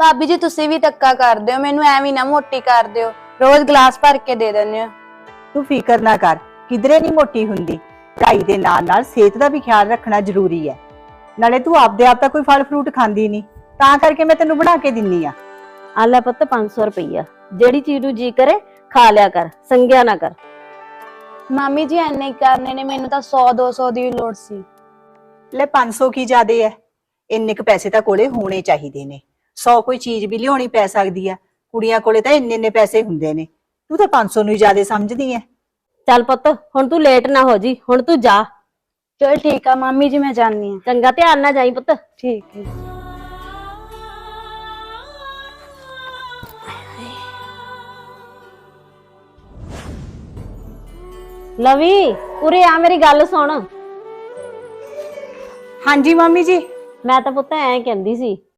ਭਾਬੀ ਜੀ ਤੁਸੀਂ ਵੀ ਧੱਕਾ ਕਰਦੇ ਹੋ ਮੈਨੂੰ ਐਵੇਂ ਨਾ ਮੋਟੀ ਕਰ ਦਿਓ। ਰੋਜ਼ ਗਲਾਸ ਭਰ ਕੇ ਦੇ ਦਿੰਦੇ ਹੋ। ਤੂੰ ਫਿਕਰ ਨਾ ਕਰ ਕਿਧਰੇ ਨਹੀਂ ਮੋਟੀ ਹੁੰਦੀ। ਪੜ੍ਹਾਈ ਦੇ ਨਾਲ ਨਾਲ ਸਿਹਤ ਦਾ ਵੀ ਖਿਆਲ ਰੱਖਣਾ ਜ਼ਰੂਰੀ ਹੈ। ਨਾਲੇ ਤੂੰ ਆਪਦੇ ਆਪ ਤਾਂ ਕੋਈ ਫਲ ਫਰੂਟ ਖਾਂਦੀ ਨਹੀਂ ਤਾਂ ਕਰਕੇ ਮੈਂ ਤੈਨੂੰ ਬਣਾ ਕੇ ਦਿੰਨੀ ਆ ਆ ਲੈ ਪੁੱਤ 500 ਰੁਪਈਆ। ਜਿਹੜੀ ਚੀਜ਼ ਨੂੰ ਜੀ ਕਰੇ ਖਾ ਲਿਆ ਕਰ ਸੰਗਿਆ ਨਾ ਕਰ। ਮਾਮੀ ਜੀ ਐਨੇ ਹੀ ਕਰਨੇ ਨੇ ਮੈਨੂੰ ਤਾਂ 100 200 ਦੀ ਲੋੜ ਸੀ। ਲੈ 500 ਕੀ ਜ਼ਿਆਦੇ ਹੈ? ਇੰਨੇ ਕ ਪੈਸੇ ਤਾਂ ਕੋਲੇ ਹੋਣੇ ਚਾਹੀਦੇ ਨੇ। 100 ਕੋਈ ਚੀਜ਼ ਵੀ ਲਿਆਉਣੀ ਪੈ ਸਕਦੀ ਆ। ਕੁੜੀਆਂ ਕੋਲੇ ਤਾਂ ਇੰਨੇ ਇੰਨੇ ਪੈਸੇ ਹੁੰਦੇ ਨੇ। ਤੂੰ ਤਾਂ 500 ਨੂੰ ਹੀ ਜ਼ਿਆਦੇ ਸਮਝਦੀ ਐ। ਚੱਲ ਪੁੱਤ ਹੁਣ ਤੂੰ ਲੇਟ ਨਾ ਹੋ ਜੀ ਹੁਣ ਤੂੰ ਜਾ। ਚਲ ਠੀਕ ਆ ਮਾਮੀ ਜੀ ਮੈਂ ਜਾਣੀ ਆ। ਚੰਗਾ ਧਿਆਨ ਨਾਲ ਜਾਈ ਪੁੱਤ। ਠੀਕ ਹੈ। ਲਵੀ ਉਰੇ ਆ ਮੇਰੀ ਗੱਲ ਸੁਣ। ਹਾਂਜੀ ਮੰਮੀ ਜੀ। ਮੈਂ ਤਾਂ ਪੁੱਤ ਐਂ ਕਹਿੰਦੀ ਸੀ